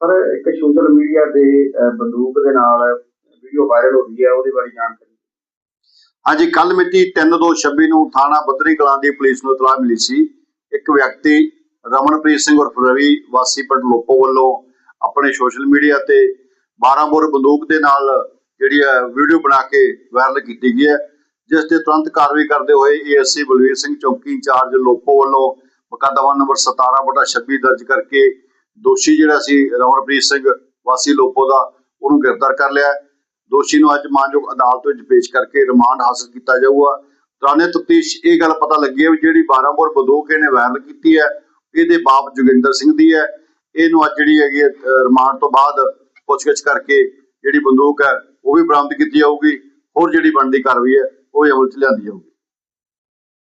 ਪਰ ਇੱਕ social media ਤੇ ਅਹ, ਬੰਦੂਕ ਦੇ ਨਾਲ ਵੀਡੀਓ ਵਾਇਰਲ ਹੋ ਰਹੀ ਹੈ ਉਹਦੇ ਬਾਰੇ ਜਾਣਕਾਰੀ ਹਾਂਜੀ ਕੱਲ ਮਿਤੀ 3/2/26 ਨੂੰ ਥਾਣਾ ਬੱਦਰੀ ਕਲਾਂ ਦੀ ਪੁਲਿਸ ਨੂੰ ਇਤਲਾਹ ਮਿਲੀ ਸੀ। ਇੱਕ ਵਿਅਕਤੀ ਰਮਨਪ੍ਰੀਤ ਸਿੰਘ ਉਰਫ ਰਵੀ ਵਾਸੀ ਪਿੰਡ ਲੋਪੋ ਵੱਲੋਂ ਆਪਣੇ ਸੋਸ਼ਲ ਮੀਡੀਆ ਤੇ 12 ਬੋਰ ਬੰਦੂਕ ਦੇ ਨਾਲ ਜਿਹੜੀ ਹੈ ਵੀਡੀਓ ਬਣਾ ਕੇ ਵਾਇਰਲ ਕੀਤੀ ਗਈ ਹੈ। ਜਿਸ ਤੇ ਤੁਰੰਤ ਕਾਰਵਾਈ ਕਰਦੇ ਹੋਏ ਏਐਸਸੀ ਬਲਵੀਰ ਸਿੰਘ ਚੌਕੀ ਇੰਚਾਰਜ ਲੋਪੋ ਵੱਲੋਂ ਮੁਕੱਦਮਾ ਨੰਬਰ 17/26 ਦਰਜ ਕਰਕੇ ਦੋਸ਼ੀ ਜਿਹੜਾ ਸੀ ਰਮਨਪ੍ਰੀਤ ਸਿੰਘ ਵਾਸੀ ਲੋਪੋ ਦਾ ਉਹਨੂੰ ਗ੍ਰਿਫਤਾਰ ਕਰ ਲਿਆ ਦੋਸ਼ੀ ਨੂੰ ਅੱਜ ਮਾਨਯੋਗ ਅਦਾਲਤ ਵਿੱਚ ਪੇਸ਼ ਕਰਕੇ ਰਿਮਾਂਡ ਹਾਸਲ ਕੀਤਾ ਜਾਊਗਾ। ਦੌਰਾਨੇ ਤਫਤੀਸ਼ ਇਹ ਗੱਲ ਪਤਾ ਲੱਗੀ ਹੈ ਵੀ ਜਿਹੜੀ 12 ਬੋਰ ਬੰਦੂਕ ਇਹਨੇ ਵਾਇਰਲ ਕੀਤੀ ਹੈ ਇਹਦੇ ਬਾਪ ਜੋਗਿੰਦਰ ਸਿੰਘ ਦੀ ਹੈ। ਇਹਨੂੰ ਅੱਜ ਜਿਹੜੀ ਹੈਗੀ ਹੈ, ਰਿਮਾਂਡ ਤੋਂ ਬਾਅਦ ਪੁੱਛਗਿੱਛ ਕਰਕੇ ਜਿਹੜੀ ਬੰਦੂਕ ਹੈ ਉਹ ਵੀ ਬਰਾਮਦ ਕੀਤੀ ਜਾਊਗੀ। ਹੋਰ ਜਿਹੜੀ ਬਣਦੀ ਕਾਰਵਾਈ ਹੈ ਉਹ ਵੀ ਅਮਲ 'ਚ ਲਿਆਂਦੀ ਜਾਊਗੀ